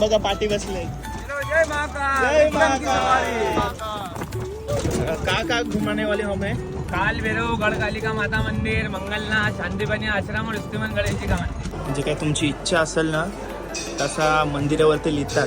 बघा पाठी बसले. का का घुमाने वाले हम काल भैरव गडकालिका माता मंदिर मंगलनाथ शांतीपणी आश्रम और इस्तिमन गणेशची कहाणी म्हणजे काय तुमची इच्छा असेल ना तसा मंदिरावरती लिहितात.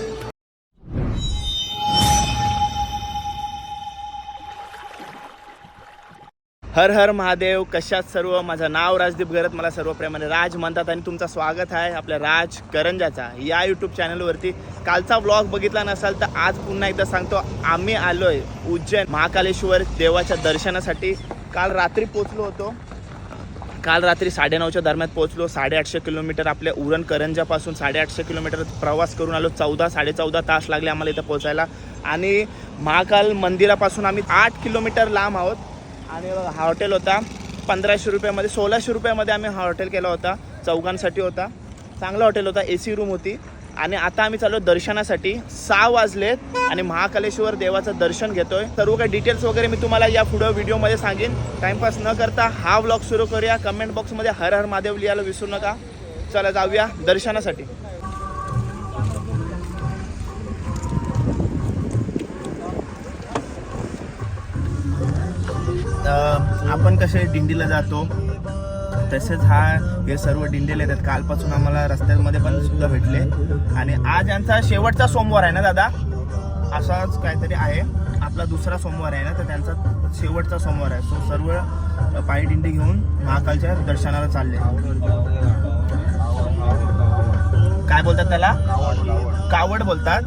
हर हर महादेव कशात सर्व? माझं नाव राजदीप गरत मला सर्व प्रेमाने राज म्हणतात आणि तुमचं स्वागत आहे आपल्या राज करंजाचा. या यूट्यूब चॅनलवरती कालचा व्लॉग बघितला नसाल तर आज पुन्हा एकदा सांगतो आम्ही आलोय उज्जैन महाकालेश्वर देवाच्या दर्शनासाठी. काल रात्री पोचलो होतो. काल रात्री साडेनऊच्या दरम्यान पोहोचलो साडेआठशे किलोमीटर आपल्या उरण करंजापासून साडेआठशे किलोमीटर प्रवास करून आलो. चौदा साडेचौदा तास लागले आम्हाला इथं पोहोचायला आणि महाकाल मंदिरापासून आम्ही आठ किलोमीटर लांब आहोत. आणि हा हॉटेल होता. पंधराशे रुपयामध्ये सोळाशे रुपयामध्ये आम्ही हा हॉटेल केला होता. चौघांसाठी होता. चांगला हॉटेल होता ए सी रूम होती. आणि आता आम्ही चाललो दर्शनासाठी. सहा वाजलेत आणि महाकालेश्वर देवाचं दर्शन घेतोय. सर्व काही डिटेल्स वगैरे मी तुम्हाला या पुढं व्हिडिओमध्ये सांगेन. टाइमपास न करता हा व्लॉग सुरू करूया. कमेंट बॉक्समध्ये हर हर महादेव लिहायला विसरू नका. चला जाऊया दर्शनासाठी. आपण कसे दिंडीला जातो तसेच हा हे सर्व दिंडीला येतात. कालपासून आम्हाला रस्त्यामध्ये पण सुद्धा भेटले. आणि आज यांचा शेवटचा सोमवार आहे ना दादा? असाच काहीतरी आहे. आपला दुसरा सोमवार आहे ना तर त्यांचा शेवटचा सोमवार आहे. सो सर्व पायी दिंडी घेऊन महाकालच्या दर्शनाला चालले. काय बोलतात त्याला? कावड बोलतात.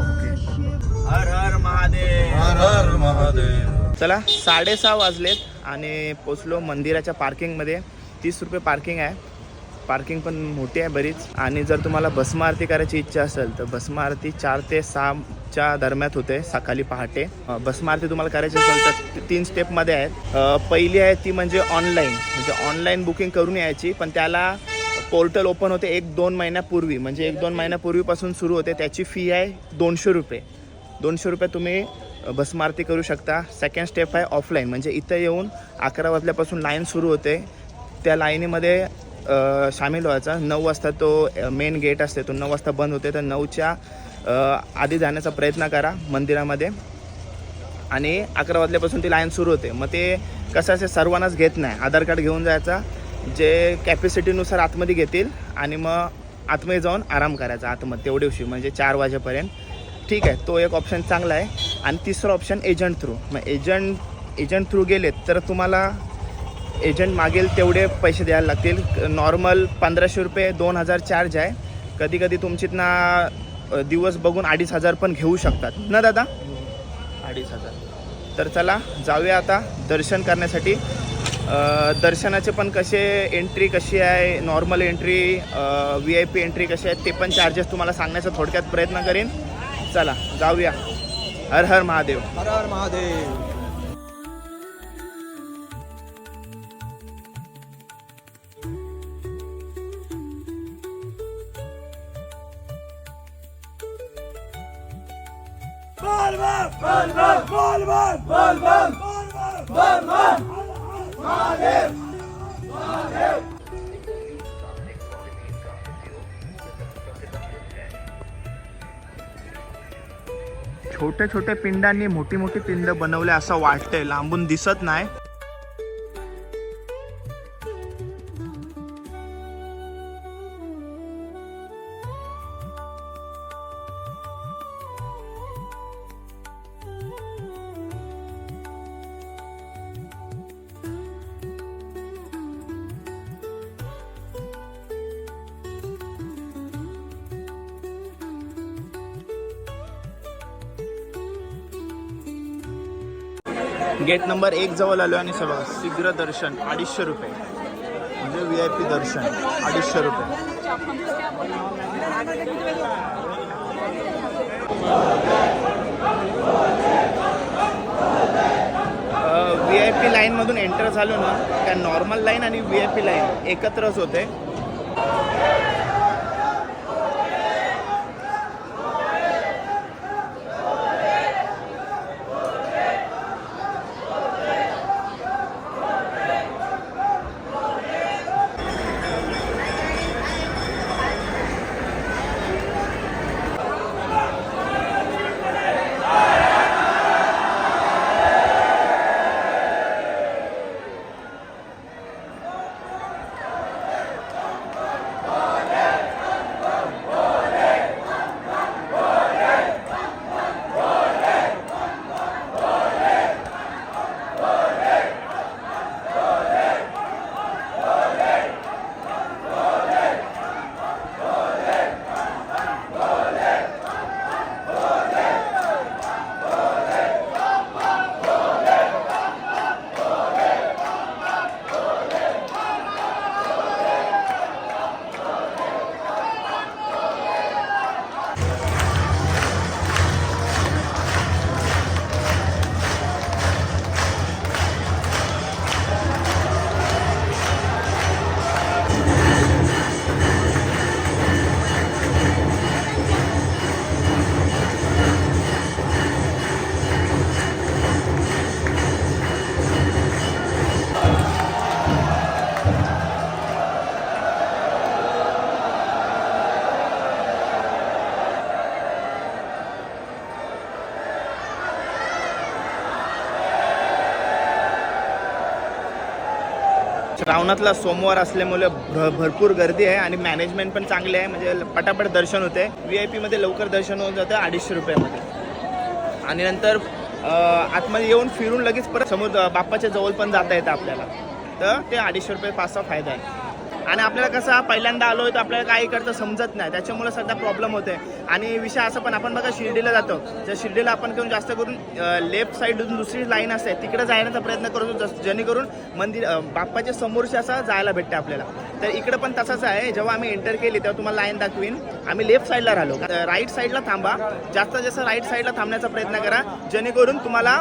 ओके. हर हर महादेव. हर हर महादेव. चला साडेसहा वाजलेत. आणि पोचलो मंदिराच्या पार्किंगमध्ये. तीस रुपये पार्किंग आहे. पार्किंग पण मोठी आहे बरीच. आणि जर तुम्हाला भस्म आरती करायची इच्छा असेल तर भस्म आरती चार ते सहाच्या दरम्यान होते सकाळी पहाटे. भस्म आरती तुम्हाला करायची असेल तर तीन स्टेपमध्ये आहेत. पहिली आहे ती म्हणजे ऑनलाईन म्हणजे ऑनलाईन बुकिंग करून यायची पण त्याला पोर्टल ओपन होते एक दोन महिन्यापूर्वी. म्हणजे एक दोन महिन्यापूर्वीपासून सुरू होते. त्याची फी आहे दोनशे रुपये. दोनशे रुपये तुम्ही भस्म करू शकता. सेकंड स्टेप आहे ऑफलाईन म्हणजे इथं येऊन अकरा वाजल्यापासून लाईन सुरू होते. त्या लाईनीमध्ये सामील व्हायचा. नऊ वाजता तो मेन गेट असते. तो नऊ वाजता बंद होते. तर नऊच्या आधी जाण्याचा प्रयत्न करा मंदिरामध्ये. आणि अकरा वाजल्यापासून ती लाईन सुरू होते. मग ते कसं असे सर्वांनाच घेत नाही. आधार कार्ड घेऊन जायचा. जे कॅपॅसिटीनुसार आतमध्ये घेतील. आणि मग आतमध्ये जाऊन आराम करायचा आतमध्ये. तेवढे दिवशी. म्हणजे चार वाजेपर्यंत. ठीक आहे तो एक ऑप्शन चांगला आहे. आणि तिसरं ऑप्शन एजंट थ्रू मग एजंट एजंट थ्रू गेलेत तर तुम्हाला एजंट मागेल तेवढे पैसे द्यायला लागतील. नॉर्मल पंधराशे रुपये दोन हजार चार्ज आहे. कधी कधी तुमच्यात ना दिवस बघून अडीच हजार पण घेऊ शकतात. ना दादा? अडीच हजार. तर चला जाऊया आता दर्शन करण्यासाठी. दर्शनाचे पण कसे एंट्री कशी आहे? Normal entry V I P entry कशी आहे? ते पण चार्जेस तुम्हाला सांगण्याचा थोडक्यात प्रयत्न करेन. चला जाऊया हर हर महादेव हर हर महादेव छोटे छोटे पिंडांनी मोठी मोठी पिंड बनवले असं वाटतंय. लांबून दिसत नाही. गेट नंबर एक जवळ आलो आणि सगळं शीघ्र दर्शन अडीचशे रुपये. म्हणजे व्ही आय पी दर्शन अडीचशे रुपये. व्ही आय पी लाईनमधून एंटर झालो ना त्या नॉर्मल लाईन आणि व्ही आय पी लाईन एकत्रच होते. श्रावणातला सोमवार असल्यामुळे भ- भरपूर गर्दी आहे आणि मॅनेजमेंट पण चांगले आहे. म्हणजे पटापट दर्शन होते. व्ही आय पीमध्ये लवकर दर्शन होऊन जातं अडीचशे रुपयामध्ये. आणि नंतर आतमध्ये येऊन फिरून लगेच परत समोर बाप्पाच्या जवळ पण जाता येतं आपल्याला. तर ते अडीचशे रुपये पाचचा फायदा आहे. आणि आपल्याला कसं पहिल्यांदा आलो आहे तर आपल्याला काही करता समजत नाही. त्याच्यामुळे सध्या प्रॉब्लेम होते आणि विषय असं पण आपण बघा शिर्डीला जातो. तर शिर्डीला आपण घेऊन जास्त करून लेफ्ट साईडून दुसरी लाईन असते. तिकडे जाण्याचा प्रयत्न करतो जेणेकरून मंदिर बाप्पाच्या समोरच्या असं जायला भेटते आपल्याला. तर इकडे पण तसंच आहे. जेव्हा आम्ही एंटर केली तेव्हा तुम्हाला लाईन दाखवीन. आम्ही लेफ्ट साईडला राहिलो. राईट साईडला थांबा. जास्त जास्त राईट साईडला थांबण्याचा प्रयत्न करा. जेणेकरून तुम्हाला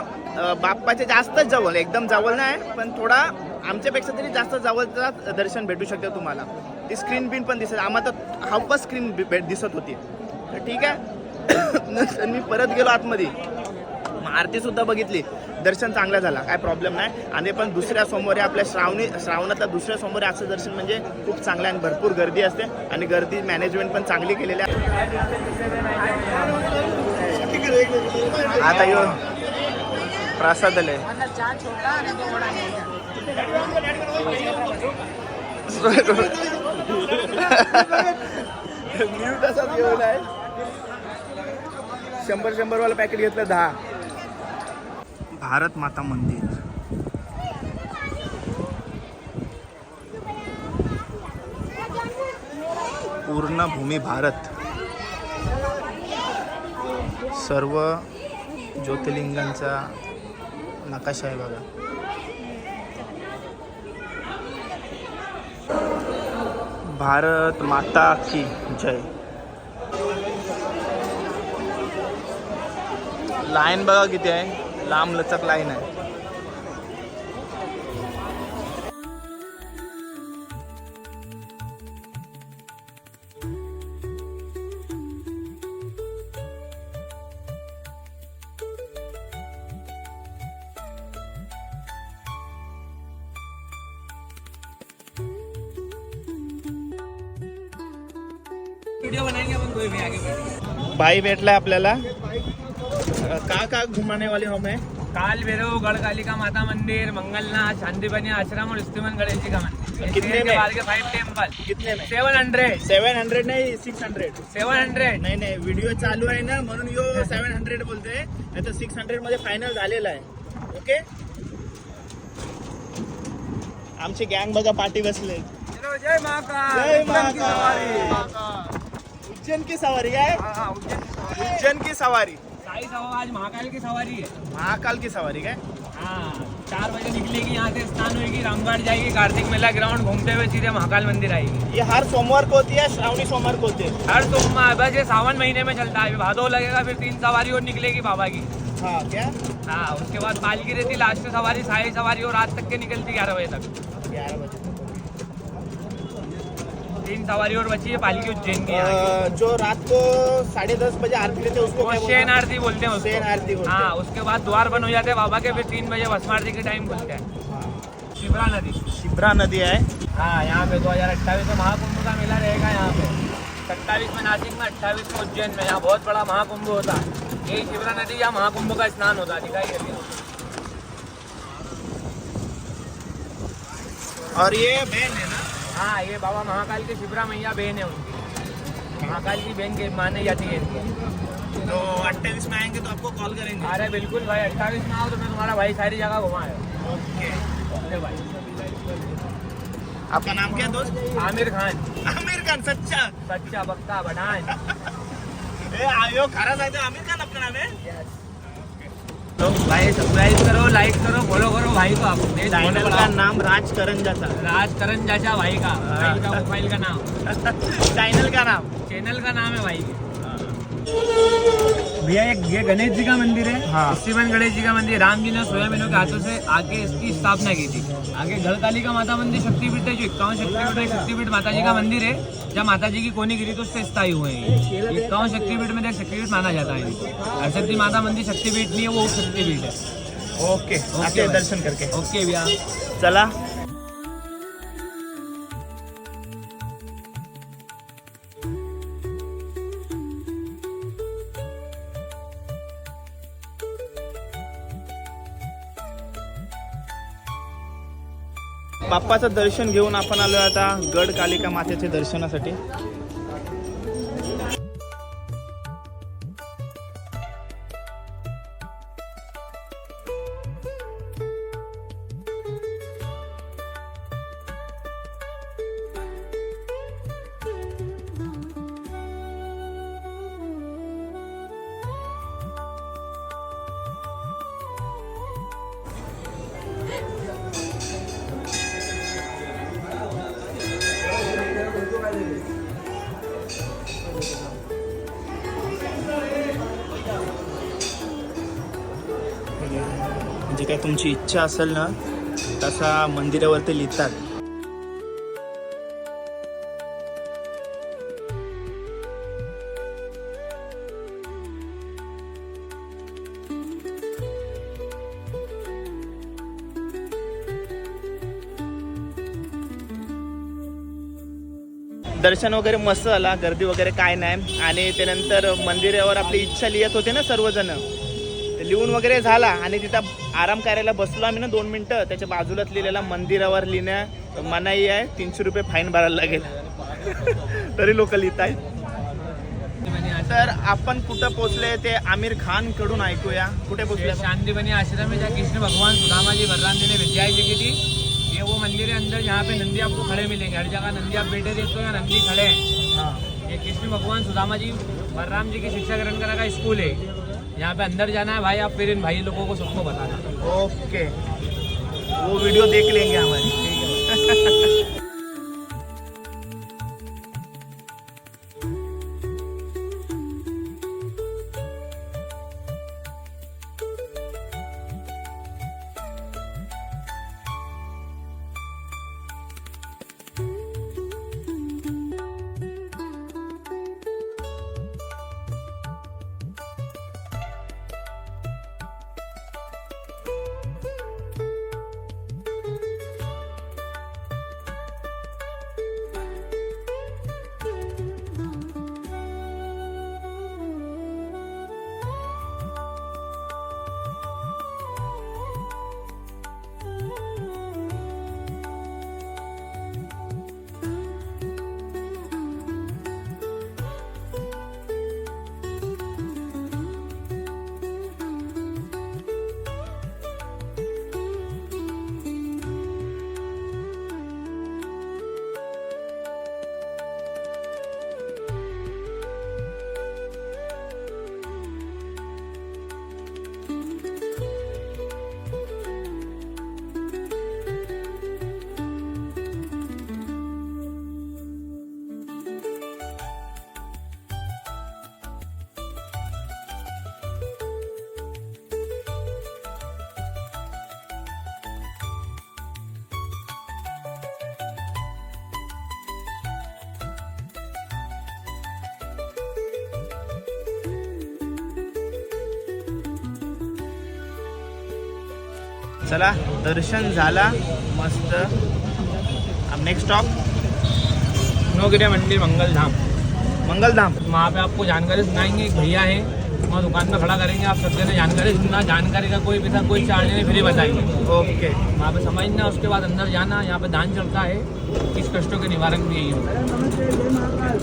बाप्पाच्या जास्तच जवळ एकदम जवळ नाही पण थोडा आमच्यापेक्षा तरी जास्त जवळचा दर्शन भेटू शकतं तुम्हाला. ती स्क्रीन बिन पण दिसत आम्हाला तर हाफ स्क्रीन भेट दिसत होती. तर ठीक आहे. मी परत गेलो आतमध्ये. आरतीसुद्धा आरती सुद्धा बघितली. दर्शन चांगलं झालं काय प्रॉब्लेम नाही. आणि पण दुसऱ्या सोमवारी आपल्या श्रावणी श्रावणातल्या दुसऱ्या सोमवारी असं दर्शन म्हणजे खूप चांगलं आहे आणि भरपूर गर्दी असते आणि गर्दी मॅनेजमेंट पण चांगली केलेली आहे. आता येऊन प्रसाद आले. म्यूट असाच घेऊन आहे शंभर शंभर वाला पॅकेट घेतलं दहा. भारत माता मंदिर. पूर्ण भूमी भारत. सर्व ज्योतिर्लिंगांचा नकाशा आहे बघा. भारत माता की जय। लाईन बघा किती आहे. लांब लचक लाईन आहे. भाई भेटलाय आपल्याला. का का घुमाने वाले हम हैं काल भैरव गढ़कालिका माता मंदिर मंगलनाथ शांतिबनी आश्रम और स्टीमन गणेश जी का मंदिर। कितने के में? के फाइव टेम्पल कितने में? सेवन हंड्रेड सेवन हंड्रेड नाही सिक्स हंड्रेड सेवन हंड्रेड नाही नाही व्हिडिओ चालू आहे ना म्हणून यो सेवन हंड्रेड बोलते नाही तर सिक्स हंड्रेडमध्ये फायनल झालेला आहे. ओके आमची गँग बघा पाठी बसले जय महाकाल. जय की महाकाल. उज्जैन की सवारी काय हाँ, हाँ, उज्जैन की सवारी। साई सवा आज महाकाल की सवारी है। महाकाल की सवारी काय हाँ चार बजे निकलेगी यहाँ से स्नान होगी रामगढ़ जाएगी कार्तिक मेला ग्राउंड घूमते हुए सीधे महाकाल मंदिर आएगी। ये हर सोमवार को होती है श्रावणी सोमवार को होती है? हर सोमवार बस ये सावन महीने में चलता है भादो लगेगा फिर तीन सवारी और निकलेगी बाबा की। हाँ क्या? हाँ उसके बाद पालकी रहती लास्ट सवारी साई सवारी और रात तक के निकलती ग्यारह बजे तक। ग्यारह बजे तीन सवारी और बची है पालकी उज्जैन की। जो रात को साढ़े दस बजे आरती हैं उसको वो क्या बोलते शेन हैं? आरती बोलते हैं उसको। शेन आरती बोलते हैं। हाँ। उसके बाद द्वार बंद हो जाते हैं बाबा के फिर तीन बजे भस्म आरती के टाइम खुलते हैं। शिवरा नदी। शिप्रा नदी है। हाँ यहाँ पे 2028 में महाकुंभ का मेला रहेगा यहाँ पे। सत्ताईस में नासिक में अट्ठाईस में उज्जैन में यहाँ बहुत बड़ा महाकुंभ होता। है यही शिवरा नदी या महाकुंभ का स्नान होता है दिखाई देती है। और ये बहन है ना? हाँ ये बाबा महाकाल की शिवरा मैया बहन है उनकी। महाकाल की बहन के माने जाती है इनकी। तो अट्ठाईस में आएँगे तो आपको कॉल करेंगे। अरे बिल्कुल भाई अट्ठाईस में आओ तो मैं तुम्हारा भाई सारी जगह घुमाए ओके। ओके भाई। आपका नाम क्या दोस्त? आमिर खान। आमिर खान सच्चा? सच्चा बक्का जायचं आमिर खान आपका नाम है? तो भाई सब्सक्राइब करो लाइक करो फॉलो करो भाई को आप. चैनल का। नाम राज करंजाचा. राज करण चाचा भाई का. भाई का मोबाइल का नाम. चैनल का नाम. चैनल का नाम है भाई. भैया ये गणेश जी का मंदिर है। हाँ। शिवन गणेश जी का मंदिर राम जी ने स्वयं के हाथों से आके इसकी स्थापना की थी। आगे गढ़काली का माता मंदिर शक्तिपीठ है जो इक्यावन शक्तिपीठ है शक्तिपीठ माता जी का मंदिर है। जब माता जी की कोनी गिरी तो उससे स्थायी हुए हैं। इक्यावन शक्तिपीठ में शक्तिपीठ माना जाता है। हरशक्ति माता मंदिर शक्तिपीठ नहीं है वो शक्तिपीठ है। ओके भाई। दर्शन करके। ओके भैया। चला। बाप्पाचं दर्शन घेऊन आपण आलो आता गड कालिका मातेच्या दर्शनासाठी. काय तुमची इच्छा असेल ना तसा मंदिरावर ते लिहितात. दर्शन वगैरे मस्त झाला गर्दी वगैरे काय नाही. आणि त्यानंतर मंदिरावर आपली इच्छा लिहित होते ना सर्वजण. लिहून वगैरे झाला आणि तिथं आराम करायला बसलो आम्ही ना दोन मिनटं. त्याच्या बाजूलाच लिहिलेला मंदिरावर लिहिण्या मनाई आहे. तीनशे रुपये फाईन भरायला लागेल. तरी लोक लिहित आहेत तर आपण कुठं पोचले ते आमिर खानकडून ऐकूया. कुठे पोचले? ये शांति बनी आश्रम जहाँ कृष्ण भगवान सुदामा जी बलराम जी ने विद्याएं सीखी थी ये वो मंदिर है अंदर जहाँ पे नंदी आपको खड़े मिलेंगे. हर जगह नंदी आप बैठे देखते हो यहाँ नंदी खड़े हैं. ये कृष्ण भगवान सुदामा जी बलराम जी की शिक्षा ग्रहण करा का स्कूल है. यहाँ पे अंदर जाना है भाई आप फिर इन भाई लोगों को सबको बताना। ओके वो वीडियो देख लेंगे हमारी। ठीक है। चला दर्शन झाला मस्त. अब नेक्स्ट स्टॉप नौगिरिया मंदिर मंगल धाम मंगलधाम. वहाँ पे आपको जानकारी सुनाएँगे एक भैया है वहाँ दुकान में खड़ा करेंगे आप सबसे जानकारी सुनना जानकारी का कोई भी था कोई चार्ज नहीं फ्री बताएँगे। ओके वहाँ पे समझना उसके बाद अंदर जाना यहाँ पे दान चलता है किस कष्टों के निवारण भी यही होता है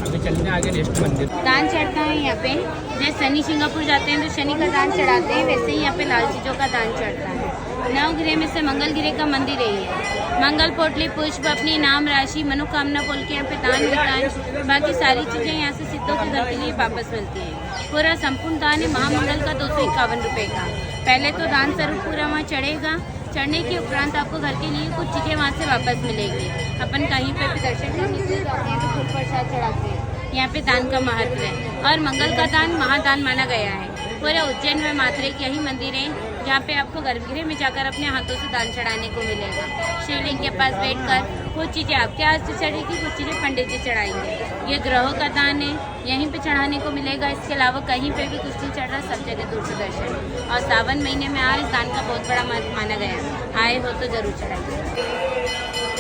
अभी चलते हैं आगे नेक्स्ट मंदिर। दान चढ़ता है यहाँ पे। जैसे शनि सिंगापुर जाते हैं तो शनि का दान चढ़ाते हैं वैसे ही यहाँ पे लाल चीज़ों का दान चढ़ता है। नवग्रह में से मंगल ग्रह का मंदिर है मंगल पोटली, पुष्प, अपनी नाम राशि, मनोकामना बोल के यहाँ पे दान विदान बाकी सारी चीज़ें यहाँ से सिद्धों के घर के लिए वापस मिलती है। पूरा संपूर्ण दान है महामंगल का दो सौ इक्यावन का। पहले तो दान स्वरूप पूरा वहाँ चढ़ेगा। चढ़ने के उपरांत आपको घर के लिए कुछ चीज़ें वहाँ से वापस मिलेगी। अपन कहीं पे भी दर्शन के हैं तो प्रसाद चढ़ाते हैं। यहाँ पे दान का महत्व है। और मंगल का दान महादान माना गया है। पूरे उज्जैन में मात्र एक यही मंदिर है। जहाँ पे आपको गर्भगृह में जाकर अपने हाथों से दान चढ़ाने को मिलेगा। शिवलिंग के पास बैठकर कुछ चीज़ें आपके हाथ से चढ़ेगी, कुछ चीज़ें पंडित जी चढ़ाएँगे। ये ग्रहों का दान है, यहीं पे चढ़ाने को मिलेगा। इसके अलावा कहीं पे भी कुछ नहीं चढ़ रहा, सब जगह दूर से दर्शन और सावन महीने में आज दान का बहुत बड़ा माना गया आए हो तो ज़रूर चढ़ाइए।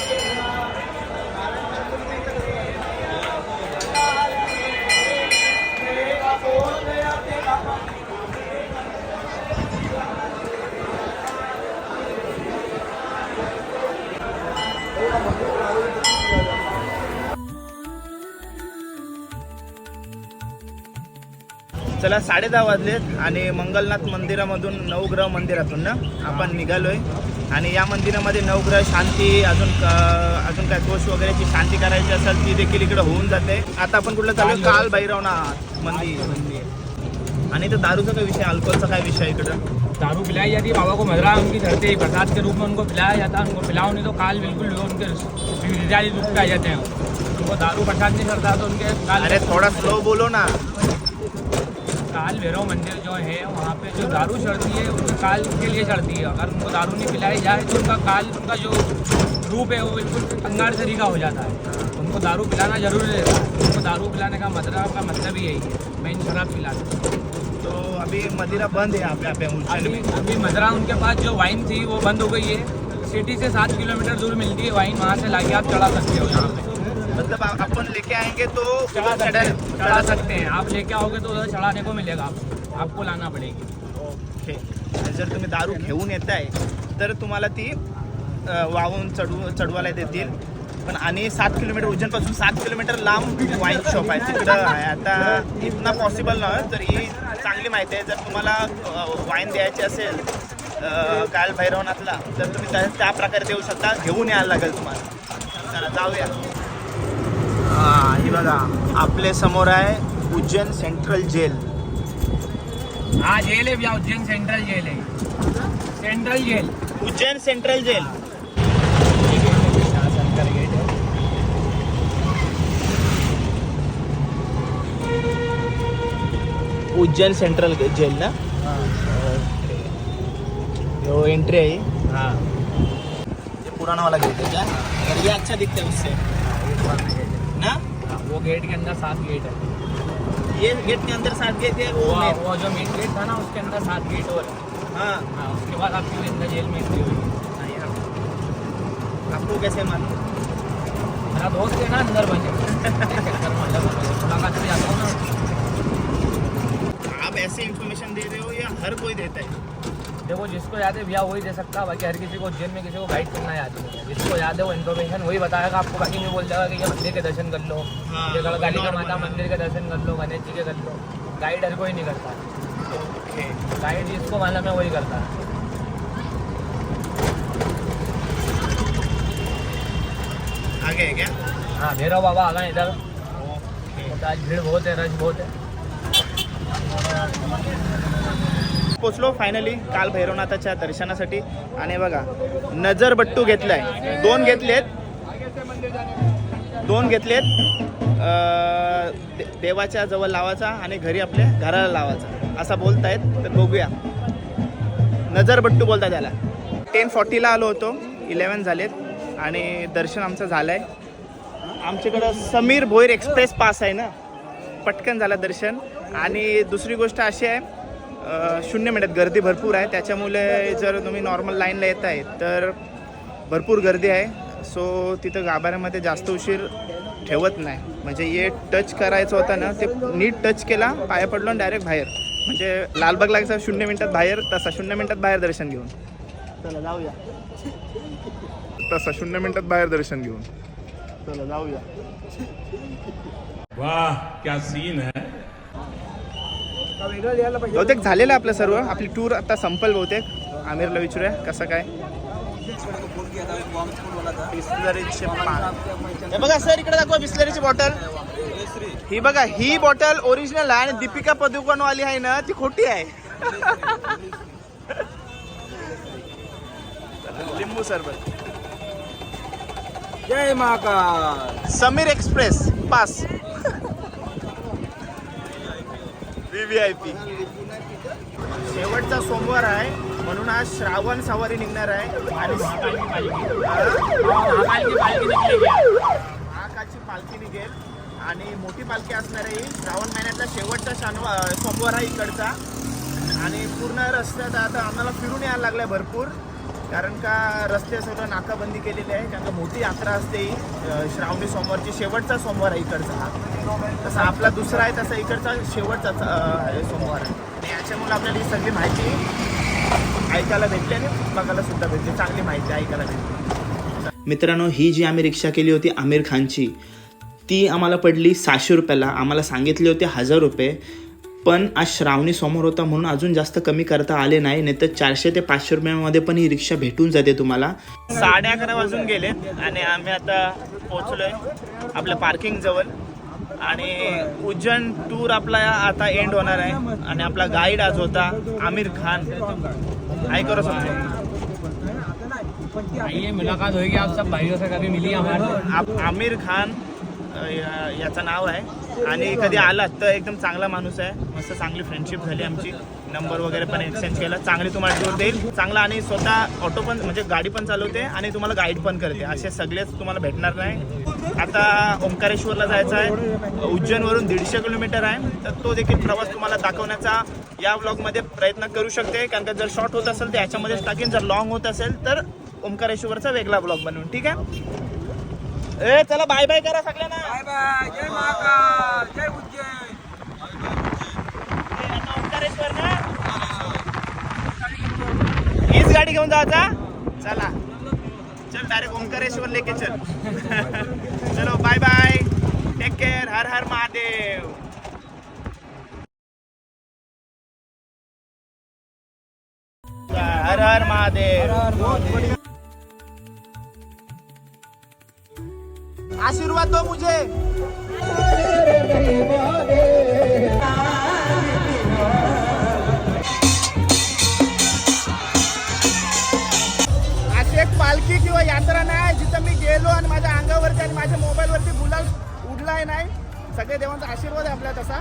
चला साडे दहा वाजलेत आणि मंगलनाथ मंदिरामधून नवग्रह मंदिरातून ना आपण निघालोय. आणि या मंदिरामध्ये नवग्रह शांती अजून अजून काय दोष वगैरेची शांती करायची असेल ती देखील इकडे होऊन जाते. आता आपण कुठलं चालू काल भैरवनाथ मंदिर. आणि इथं दारूचा काय विषय अल्कोहोलचा काय विषय इकडं? दारू पिलाई जाती है बाबा को मदरा उनकी धरती. है प्रसाद के रूप में उनको पिलाया जाता है उनको पिलाओ नहीं तो काल बिल्कुल उनके आ जाते हैं। उनको दारू प्रसाद नहीं करता तो उनके काल अरे थोड़ा स्लो बोलो ना। काल भैरव मंदिर जो है वहाँ पे जो दारू चढ़ती है उनके काल के लिए चढ़ती है। अगर उनको दारू नहीं पिलाई जाए तो उनका काल उनका जो रूप है वो बिल्कुल अंगार तरीका हो जाता है। उनको दारू पिलाना ज़रूरी रहता है। उनको दारू पिलाने का मतलब का मतलब ही यही है। मेन शराब पिलाना तो अभी मदिरा बंद है यहाँ पे यहाँ पे अभी अभी मदरा उनके पास जो वाइन थी वो बंद हो गई है। सिटी से सात किलोमीटर दूर मिलती है वाइन वहाँ से लाके आप चढ़ा सकते हो यहाँ पे। मतलब अपन लेके आएंगे तो चढ़ा सकते हैं चढ़ा चढ़ा सकते हैं। आप लेके आओगे तो उधर चढ़ाने को मिलेगा आपको। आपको लाना पड़ेगी। ओके। जर तुम्ही दारू घेऊन येताय तर तुम्हाला ती अ, वाहून चढवू चढवायला देतील. पण आणि सात किलोमीटर उज्जैनपासून सात किलोमीटर लांब वाईन शॉप आहे. तिकडं आहे. आता इथनं पॉसिबल नाही तर ही चांगली माहिती आहे. जर तुम्हाला वाईन द्यायची असेल अ, काल भैरवनाथला तर तुम्ही त्या त्या प्रकारे देऊ शकता. घेऊन यायला लागेल तुम्हाला. चला जाऊया. हां ही बघा. आपल्यासमोर आहे उज्जैन सेंट्रल जेल हाँ जेल है भैया उज्जैन सेंट्रल जेल है central jail Ujjain central jail Ujjain central jail ना? यो एंट्री आहे हाँ. ये पुराना वाला गेट है. क्या अगर ये अच्छा दिखता है उससे ना? वो गेट के अंदर सात गेट है। ये गेट के अंदर सात गेट है वो वो, वो जो मेन गेट था ना उसके अंदर सात गेट और हाँ। हाँ। उसके बाद आपकी अंदर जेल में एंट्री हुई। आपको कैसे मालूम? मेरा दोस्त है ना अंदर बने चक्कर में जाता हूँ ना। आप ऐसे इंफॉर्मेशन दे रहे हो या हर कोई देता है? देखो जिसको याद है भैया वही दे सकता है। बाकी हर किसी को उज्जैन में किसी को गाइड करना याद नहीं है। जिसको याद है वो इन्फॉर्मेशन वही बताएगा। आपको बाकी नहीं बोल जाएगा कि ये मंदिर के दर्शन कर लो। हाँ, ये गढ़काली का माता मंदिर के दर्शन कर लो गणेश जी के कर लो। गाइड हर कोई नहीं करता। गाइड जिसको मालूम है वही करता है। आगे है क्या? हाँ भैरव बाबा आ गए इधर। तो आज भीड़ बहुत है रश बहुत है। पोचलो फायनली काल भैरवनाथाच्या दर्शनासाठी. आणि बघा नजर बट्टू घेतलाय. दोन घेतलेत. दोन घेतलेत. दे- देवाच्या जवळ लावायचा आणि घरी आपल्या घराला लावायचा. असा बोलतायत तर बघूया. नजर बट्टू बोलता त्याला टेन फॉर्टीला आलो होतो. इलेवन झालेत. आणि दर्शन आमचं झालं आहे आमच्याकडं समीर भोईर एक्सप्रेस पास आहे ना. पटकन झालं दर्शन. आणि दुसरी गोष्ट अशी आहे शून्य मिनिटात गर्दी भरपूर आहे. त्याच्यामुळे जर तुम्ही नॉर्मल लाईनला येत आहे तर भरपूर गर्दी आहे. सो तिथं गाभाऱ्यामध्ये जास्त उशीर ठेवत नाही. म्हणजे ये टच करायचं होतं ना ते नीट टच केला पाया पडलो आणि डायरेक्ट बाहेर. म्हणजे लालबागला कसं शून्य मिनिटात बाहेर तसा शून्य मिनिटात बाहेर दर्शन घेऊन. चला जाऊया. तसा शून्य मिनिटात बाहेर दर्शन घेऊन. चला जाऊया. वाह क्या सीन है. बहुतेक झालेलं आपलं सर्व. आपली टूर आता संपल बहुतेक. आमिरला विचारूया कसं काय. बिस्लरीचे हे बघा सर इकडे दाखवा बिस्लरीची बॉटल ही बघा ही बॉटल ओरिजिनल आहे आणि दीपिका पदुकोण वाली आहे ना ती खोटी आहे. लिंबू सरबत. जय Mahakal. Sameer express pass V I P शेवटचा सोमवार आहे म्हणून आज श्रावण सवारी निघणार आहे. आणि महाकालची पालखी. निघेल आणि मोठी पालखी असणार आहे ही श्रावण महिन्याचा शेवटचा शनिवार सोमवार आहे इकडचा. आणि पूर्ण रस्त्यात आता आम्हाला फिरून यायला लागलाय भरपूर. कारण का रस्ते सगळं नाकाबंदी केलेली आहे कारण का मोठी यात्रा असते ही. श्रावणी सोमवारची शेवटचा सोमवार आहे इकडचा हा. तसा आपला दुसरा आहे तसा इकडचा शेवटचा सोमवार आहे. आणि याच्यामुळे आपल्याला ही सगळी माहिती ऐकायला भेटली आणि बघायला सुद्धा भेटली. चांगली माहिती ऐकायला भेटली. मित्रांनो ही जी आम्ही रिक्षा केली होती आमिर खानची ती आम्हाला पडली सहाशे रुपयाला. आम्हाला सांगितली होती हजार रुपये. पण आज श्रावणी समोर होता म्हणून अजून जास्त कमी करता आले नाही नाही तर चारशे ते पाचशे रुपयामध्ये पण ही रिक्षा भेटून जाते तुम्हाला. साडे अकरा वाजून गेले आणि आम्ही आता पोचलोय आपल्या पार्किंग जवळ. आणि उज्जैन टूर आपला आता एंड होणार आहे. आणि आपला गाईड आज होता आमिर खान. आई करो समजो? मुलाकात होगी आप सब भाइयों से कभी मिलिए हमारे। आप आमिर खान याचं नाव आहे. आणि कधी आलात तर एकदम चांगला माणूस आहे. मस्त चांगली फ्रेंडशिप झाली आमची. नंबर वगैरे पण एक्सचेंज केला. चांगली तुम्हाला टूर देईल. चांगला आणि स्वतः ऑटो पण म्हणजे गाडी पण चालवते आणि तुम्हाला गाईड पण करते. असे सगळेच तुम्हाला भेटणार नाही. आता ओंकारेश्वरला जायचं आहे. उज्जैनवरून दीडशे किलोमीटर आहे. तर तो देखील प्रवास तुम्हाला दाखवण्याचा या ब्लॉगमध्ये प्रयत्न करू शकते. कारण का जर शॉर्ट होत असेल तर याच्यामध्येच टाकेन जर लॉंग होत असेल तर ओंकारेश्वरचा वेगळा ब्लॉग बनवून. ठीक आहे? ए चला बाय बाय करा सगळ्यांना. बाय बाय जय महाकाल. जय उज्जैन. ओंकारेश्वर ना. हीच गाडी घेऊन जायचा? चला. चल डायरेक्ट ओंकारेश्वर लेके चल. चलो बाय बाय टेक केअर हर हर महादेव. आशीर्वाद दो मुझे। अशी एक पालखी किंवा यात्रा नाही जिथं मी गेलो आणि माझ्या अंगावरती आणि माझ्या मोबाईलवरती गुलाल उडलाय नाही. सगळे देवांचा आशीर्वाद आहे आपल्या तसा.